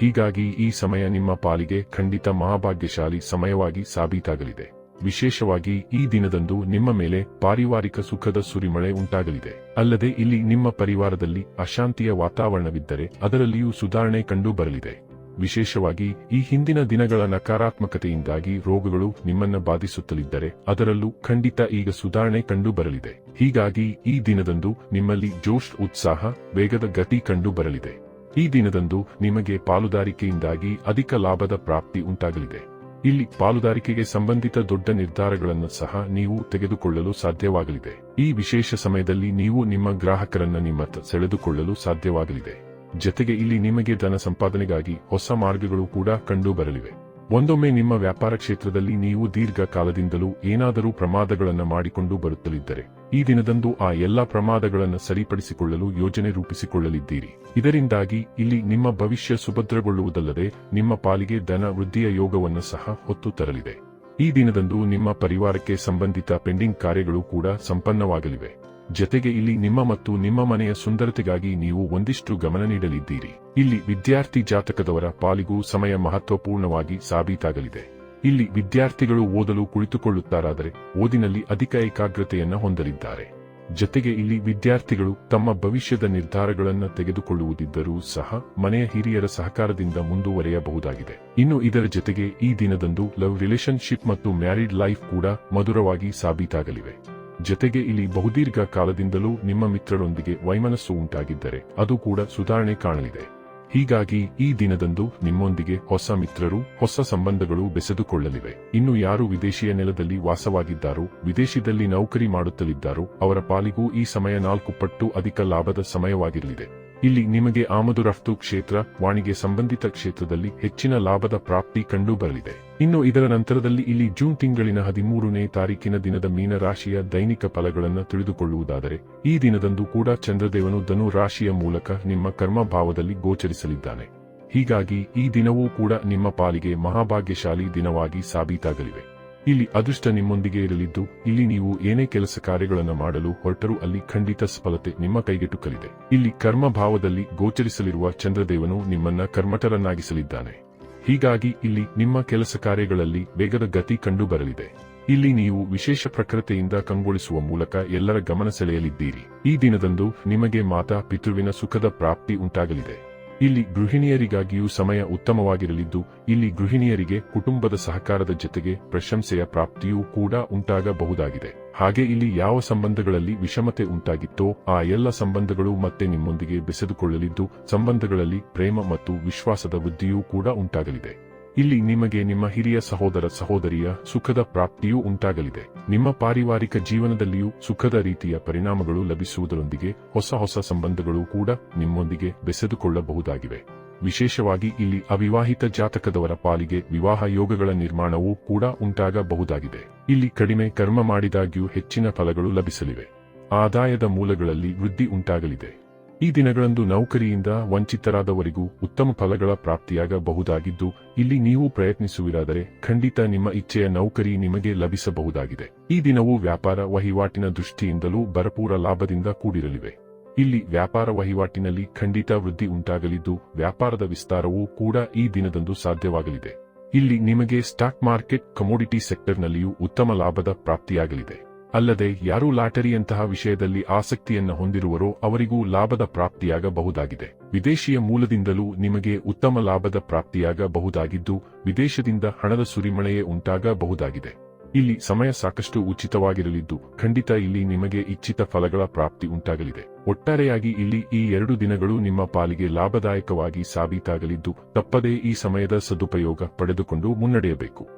ಹೀಗಾಗಿ ಈ ಸಮಯ ನಿಮ್ಮ ಪಾಲಿಗೆ ಖಂಡಿತ ಮಹಾಭಾಗ್ಯಶಾಲಿ ಸಮಯವಾಗಿ ಸಾಬೀತಾಗಲಿದೆ. ವಿಶೇಷವಾಗಿ ಈ ದಿನದಂದು ನಿಮ್ಮ ಮೇಲೆ ಪಾರಿವಾರಿಕ ಸುಖದ ಸುರಿಮಳೆ ಉಂಟಾಗಲಿದೆ. ಅಲ್ಲದೆ ಇಲ್ಲಿ ನಿಮ್ಮ ಪರಿವಾರದಲ್ಲಿ ಅಶಾಂತಿಯ ವಾತಾವರಣವಿದ್ದರೆ ಅದರಲ್ಲಿಯೂ ಸುಧಾರಣೆ ಕಂಡು ಬರಲಿದೆ. ವಿಶೇಷವಾಗಿ ಈ ಹಿಂದಿನ ದಿನಗಳ ನಕಾರಾತ್ಮಕತೆಯಿಂದಾಗಿ ರೋಗಗಳು ನಿಮ್ಮನ್ನ ಬಾಧಿಸುತ್ತಲಿದ್ದರೆ ಅದರಲ್ಲೂ ಖಂಡಿತ ಈಗ ಸುಧಾರಣೆ ಕಂಡು ಬರಲಿದೆ. ಹೀಗಾಗಿ ಈ ದಿನದಂದು ನಿಮ್ಮಲ್ಲಿ ಜೋಶ್ ಉತ್ಸಾಹ, ವೇಗದ ಗತಿ ಕಂಡು ಬರಲಿದೆ. ಈ ದಿನದಂದು ನಿಮಗೆ ಪಾಲುದಾರಿಕೆಯಿಂದಾಗಿ ಅಧಿಕ ಲಾಭದ ಪ್ರಾಪ್ತಿ ಉಂಟಾಗಲಿದೆ. ಇಲ್ಲಿ ಪಾಲುದಾರಿಕೆಗೆ ಸಂಬಂಧಿತ ದೊಡ್ಡ ನಿರ್ಧಾರಗಳನ್ನು ಸಹ ನೀವು ತೆಗೆದುಕೊಳ್ಳಲು ಸಾಧ್ಯವಾಗಲಿದೆ. ಈ ವಿಶೇಷ ಸಮಯದಲ್ಲಿ ನೀವು ನಿಮ್ಮ ಗ್ರಾಹಕರನ್ನ ನಿಮ್ಮತ್ತ ಸೆಳೆದುಕೊಳ್ಳಲು ಸಾಧ್ಯವಾಗಲಿದೆ. ಜತೆಗೆ ಇಲ್ಲಿ ನಿಮಗೆ ಧನ ಸಂಪಾದನೆಗಾಗಿ ಹೊಸ ಮಾರ್ಗಗಳು ಕೂಡ ಕಂಡು ಬರಲಿವೆ ಒಂದೊಮ್ಮೆ ನಿಮ್ಮ ವ್ಯಾಪಾರ ಕ್ಷೇತ್ರದಲ್ಲಿ ನೀವು ದೀರ್ಘಕಾಲದಿಂದಲೂ ಏನಾದರೂ ಪ್ರಮಾದಗಳನ್ನು ಮಾಡಿಕೊಂಡು ಬರುತ್ತಲಿದ್ದರೆ, ಈ ದಿನದಂದು ಆ ಎಲ್ಲಾ ಪ್ರಮಾದಗಳನ್ನು ಸರಿಪಡಿಸಿಕೊಳ್ಳಲು ಯೋಜನೆ ರೂಪಿಸಿಕೊಳ್ಳಲಿದ್ದೀರಿ. ಇದರಿಂದಾಗಿ ಇಲ್ಲಿ ನಿಮ್ಮ ಭವಿಷ್ಯ ಸುಭದ್ರಗೊಳ್ಳುವುದಲ್ಲದೆ ನಿಮ್ಮ ಪಾಲಿಗೆ ಧನ ವೃದ್ಧಿಯ ಯೋಗವನ್ನು ಸಹ ಹೊತ್ತು ತರಲಿದೆ. ಈ ದಿನದಂದು ನಿಮ್ಮ ಪರಿವಾರಕ್ಕೆ ಸಂಬಂಧಿತ ಪೆಂಡಿಂಗ್ ಕಾರ್ಯಗಳು ಕೂಡ ಸಂಪನ್ನವಾಗಲಿವೆ. ಜತೆಗೆ ಇಲ್ಲಿ ನಿಮ್ಮ ಮತ್ತು ನಿಮ್ಮ ಮನೆಯ ಸುಂದರತೆಗಾಗಿ ನೀವು ಒಂದಿಷ್ಟು ಗಮನ ನೀಡಲಿದ್ದೀರಿ. ಇಲ್ಲಿ ವಿದ್ಯಾರ್ಥಿ ಜಾತಕದವರ ಪಾಲಿಗೂ ಸಮಯ ಮಹತ್ವಪೂರ್ಣವಾಗಿ ಸಾಬೀತಾಗಲಿದೆ. ಇಲ್ಲಿ ವಿದ್ಯಾರ್ಥಿಗಳು ಓದಲು ಕುಳಿತುಕೊಳ್ಳುತ್ತಾರಾದರೆ ಓದಿನಲ್ಲಿ ಅಧಿಕ ಏಕಾಗ್ರತೆಯನ್ನು ಹೊಂದಲಿದ್ದಾರೆ. ಜತೆಗೆ ಇಲ್ಲಿ ವಿದ್ಯಾರ್ಥಿಗಳು ತಮ್ಮ ಭವಿಷ್ಯದ ನಿರ್ಧಾರಗಳನ್ನು ತೆಗೆದುಕೊಳ್ಳುವುದಿದ್ದರೂ ಸಹ ಮನೆಯ ಹಿರಿಯರ ಸಹಕಾರದಿಂದ ಮುಂದುವರೆಯಬಹುದಾಗಿದೆ. ಇನ್ನು ಇದರ ಜೊತೆಗೆ ಈ ದಿನದಂದು ಲವ್ ರಿಲೇಶನ್ಶಿಪ್ ಮತ್ತು ಮ್ಯಾರಿಡ್ ಲೈಫ್ ಕೂಡ ಮಧುರವಾಗಿ ಸಾಬೀತಾಗಲಿವೆ. ಜೊತೆಗೆ ಇಲ್ಲಿ ಬಹುದೀರ್ಘ ಕಾಲದಿಂದಲೂ ನಿಮ್ಮ ಮಿತ್ರರೊಂದಿಗೆ ವೈಮನಸ್ಸು ಉಂಟಾಗಿದ್ದರೆ ಅದು ಕೂಡ ಸುಧಾರಣೆ ಕಾಣಲಿದೆ. ಹೀಗಾಗಿ ಈ ದಿನದಂದು ನಿಮ್ಮೊಂದಿಗೆ ಹೊಸ ಮಿತ್ರರು, ಹೊಸ ಸಂಬಂಧಗಳು ಬೆಸೆದುಕೊಳ್ಳಲಿವೆ. ಇನ್ನು ಯಾರು ವಿದೇಶಿಯ ನೆಲದಲ್ಲಿ ವಾಸವಾಗಿದ್ದಾರೋ, ವಿದೇಶದಲ್ಲಿ ನೌಕರಿ ಮಾಡುತ್ತಲಿದ್ದಾರೋ, ಅವರ ಪಾಲಿಗೂ ಈ ಸಮಯ ನಾಲ್ಕು ಪಟ್ಟು ಅಧಿಕ ಲಾಭದ ಸಮಯವಾಗಿರಲಿದೆ. ಇಲ್ಲಿ ನಿಮಗೆ ಆಮದು ರಫ್ತು ಕ್ಷೇತ್ರ ವಾಣಿಗೆ ಸಂಬಂಧಿತ ಕ್ಷೇತ್ರದಲ್ಲಿ ಹೆಚ್ಚಿನ ಲಾಭದ ಪ್ರಾಪ್ತಿ ಕಂಡು ಬರಲಿದೆ ಇನ್ನು ಇದರ ನಂತರದಲ್ಲಿ ಇಲ್ಲಿ ಜೂನ್ ತಿಂಗಳಿನ ಹದಿಮೂರನೇ ತಾರೀಕಿನ ದಿನದ ಮೀನರಾಶಿಯ ದೈನಿಕ ಫಲಗಳನ್ನು ತಿಳಿದುಕೊಳ್ಳುವುದಾದರೆ, ಈ ದಿನದಂದು ಕೂಡ ಚಂದ್ರದೇವನು ಧನು ರಾಶಿಯ ಮೂಲಕ ನಿಮ್ಮ ಕರ್ಮ ಭಾವದಲ್ಲಿ ಗೋಚರಿಸಲಿದ್ದಾನೆ. ಹೀಗಾಗಿ ಈ ದಿನವೂ ಕೂಡ ನಿಮ್ಮ ಪಾಲಿಗೆ ಮಹಾಭಾಗ್ಯಶಾಲಿ ದಿನವಾಗಿ ಸಾಬೀತಾಗಲಿವೆ. ಇಲ್ಲಿ ಅದೃಷ್ಟ ನಿಮ್ಮೊಂದಿಗೆ ಇರಲಿದ್ದು, ಇಲ್ಲಿ ನೀವು ಏನೇ ಕೆಲಸ ಕಾರ್ಯಗಳನ್ನು ಮಾಡಲು ಹೊರಟರೂ ಅಲ್ಲಿ ಖಂಡಿತ ಸಫಲತೆ ನಿಮ್ಮ ಕೈಗೆಟುಕಲಿದೆ. ಇಲ್ಲಿ ಕರ್ಮ ಭಾವದಲ್ಲಿ ಗೋಚರಿಸಲಿರುವ ಚಂದ್ರದೇವನು ನಿಮ್ಮನ್ನ ಕರ್ಮಠರನ್ನಾಗಿಸಲಿದ್ದಾನೆ. ಹೀಗಾಗಿ ಇಲ್ಲಿ ನಿಮ್ಮ ಕೆಲಸ ಕಾರ್ಯಗಳಲ್ಲಿ ವೇಗದ ಗತಿ ಕಂಡು ಬರಲಿದೆ ಇಲ್ಲಿ ನೀವು ವಿಶೇಷ ಪ್ರಕೃತಿಯಿಂದ ಕಂಗೊಳಿಸುವ ಮೂಲಕ ಎಲ್ಲರ ಗಮನ ಸೆಳೆಯಲಿದ್ದೀರಿ. ಈ ದಿನದಂದು ನಿಮಗೆ ಮಾತಾ, ಪಿತೃವಿನ ಸುಖದ ಪ್ರಾಪ್ತಿ ಉಂಟಾಗಲಿದೆ. ಇಲ್ಲಿ ಗೃಹಿಣಿಯರಿಗಾಗಿಯೂ ಸಮಯ ಉತ್ತಮವಾಗಿರಲಿದ್ದು, ಇಲ್ಲಿ ಗೃಹಿಣಿಯರಿಗೆ ಕುಟುಂಬದ ಸಹಕಾರದ ಜೊತೆಗೆ ಪ್ರಶಂಸೆಯ ಪ್ರಾಪ್ತಿಯೂ ಕೂಡ ಉಂಟಾಗಬಹುದಾಗಿದೆ. ಹಾಗೆ ಇಲ್ಲಿ ಯಾವ ಸಂಬಂಧಗಳಲ್ಲಿ ವಿಷಮತೆ ಉಂಟಾಗಿತ್ತೋ, ಆ ಎಲ್ಲ ಸಂಬಂಧಗಳು ಮತ್ತೆ ನಿಮ್ಮೊಂದಿಗೆ ಬೆಸೆದುಕೊಳ್ಳಲಿದ್ದು, ಸಂಬಂಧಗಳಲ್ಲಿ ಪ್ರೇಮ ಮತ್ತು ವಿಶ್ವಾಸದ ವೃದ್ಧಿಯೂ ಕೂಡ ಉಂಟಾಗಲಿದೆ. ಇಲ್ಲಿ ನಿಮಗೆ ನಿಮ್ಮ ಹಿರಿಯ ಸಹೋದರ ಸಹೋದರಿಯ ಸುಖದ ಪ್ರಾಪ್ತಿಯೂ ಉಂಟಾಗಲಿದೆ. ನಿಮ್ಮ ಪಾರಿವಾರಿಕ ಜೀವನದಲ್ಲಿಯೂ ಸುಖದ ರೀತಿಯ ಪರಿಣಾಮಗಳು ಲಭಿಸುವುದರೊಂದಿಗೆ ಹೊಸ ಹೊಸ ಸಂಬಂಧಗಳು ಕೂಡ ನಿಮ್ಮೊಂದಿಗೆ ಬೆಸೆದುಕೊಳ್ಳಬಹುದಾಗಿವೆ. ವಿಶೇಷವಾಗಿ ಇಲ್ಲಿ ಅವಿವಾಹಿತ ಜಾತಕದವರ ಪಾಲಿಗೆ ವಿವಾಹ ಯೋಗಗಳ ನಿರ್ಮಾಣವೂ ಕೂಡ ಉಂಟಾಗಬಹುದಾಗಿದೆ. ಇಲ್ಲಿ ಕಡಿಮೆ ಕರ್ಮ ಮಾಡಿದಾಗ್ಯೂ ಹೆಚ್ಚಿನ ಫಲಗಳು ಲಭಿಸಲಿವೆ. ಆದಾಯದ ಮೂಲಗಳಲ್ಲಿ ವೃದ್ಧಿ ಉಂಟಾಗಲಿದೆ. ಈ ದಿನಗಳಂದು ನೌಕರಿಯಿಂದ ವಂಚಿತರಾದವರಿಗೂ ಉತ್ತಮ ಫಲಗಳ ಪ್ರಾಪ್ತಿಯಾಗಬಹುದಾಗಿದ್ದು, ಇಲ್ಲಿ ನೀವು ಪ್ರಯತ್ನಿಸುವಿರಾದರೆ ಖಂಡಿತ ನಿಮ್ಮ ಇಚ್ಛೆಯ ನೌಕರಿ ನಿಮಗೆ ಲಭಿಸಬಹುದಾಗಿದೆ. ಈ ದಿನವು ವ್ಯಾಪಾರ ವಹಿವಾಟಿನ ದೃಷ್ಟಿಯಿಂದಲೂ ಭರಪೂರ ಲಾಭದಿಂದ ಕೂಡಿರಲಿವೆ. ಇಲ್ಲಿ ವ್ಯಾಪಾರ ವಹಿವಾಟಿನಲ್ಲಿ ಖಂಡಿತ ವೃದ್ಧಿ ಉಂಟಾಗಲಿದ್ದು, ವ್ಯಾಪಾರದ ವಿಸ್ತಾರವೂ ಕೂಡ ಈ ದಿನದಂದು ಸಾಧ್ಯವಾಗಲಿದೆ. ಇಲ್ಲಿ ನಿಮಗೆ ಸ್ಟಾಕ್ ಮಾರ್ಕೆಟ್, ಕಮೋಡಿಟಿ ಸೆಕ್ಟರ್ನಲ್ಲಿಯೂ ಉತ್ತಮ ಲಾಭದ ಪ್ರಾಪ್ತಿಯಾಗಲಿದೆ. ಅಲ್ಲದೆ ಯಾರು ಲಾಟರಿಯಂತಹ ವಿಷಯದಲ್ಲಿ ಆಸಕ್ತಿಯನ್ನು ಹೊಂದಿರುವರೋ ಅವರಿಗೂ ಲಾಭದ ಪ್ರಾಪ್ತಿಯಾಗಬಹುದಾಗಿದೆ. ವಿದೇಶಿಯ ಮೂಲದಿಂದಲೂ ನಿಮಗೆ ಉತ್ತಮ ಲಾಭದ ಪ್ರಾಪ್ತಿಯಾಗಬಹುದಾಗಿದ್ದು, ವಿದೇಶದಿಂದ ಹಣದ ಸುರಿಮಳೆಯೇ ಉಂಟಾಗಬಹುದಾಗಿದೆ. ಇಲ್ಲಿ ಸಮಯ ಸಾಕಷ್ಟು ಉಚಿತವಾಗಿರಲಿದ್ದು, ಖಂಡಿತ ಇಲ್ಲಿ ನಿಮಗೆ ಇಚ್ಛಿತ ಫಲಗಳ ಪ್ರಾಪ್ತಿ ಉಂಟಾಗಲಿದೆ. ಒಟ್ಟಾರೆಯಾಗಿ ಇಲ್ಲಿ ಈ ಎರಡು ದಿನಗಳು ನಿಮ್ಮ ಪಾಲಿಗೆ ಲಾಭದಾಯಕವಾಗಿ ಸಾಬೀತಾಗಲಿದ್ದು, ತಪ್ಪದೇ ಈ ಸಮಯದ ಸದುಪಯೋಗ ಪಡೆದುಕೊಂಡು ಮುನ್ನಡೆಯಬೇಕು.